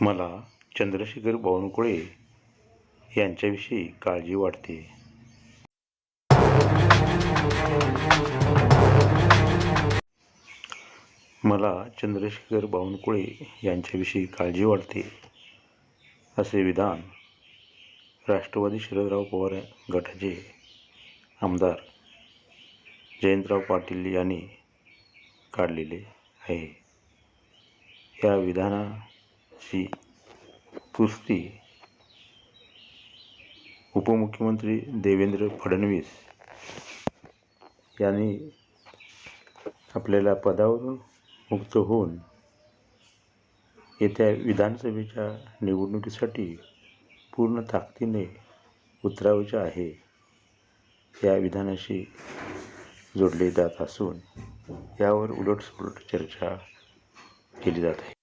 मला चंद्रशेखर बावनकुळे यांच्याविषयी काळजी वाटते. मला चंद्रशेखर बावनकुळे यांच्याविषयी काळजी वाटते असे विधान राष्ट्रवादी शरदराव पवार गटाचे आमदार जयंतराव पाटील यांनी काढलेले आहे. या विधाना ची पुष्टी उपमुख्यमंत्री देवेंद्र फडणवीस यांनी आपल्याला पदावरून मुक्त होऊन येत्या विधानसभेच्या निवडणुकीसाठी पूर्ण ताकदीने उतरावचे आहे या विधानाशी जोडले जात असून यावर उलटसुलट चर्चा केली जात आहे.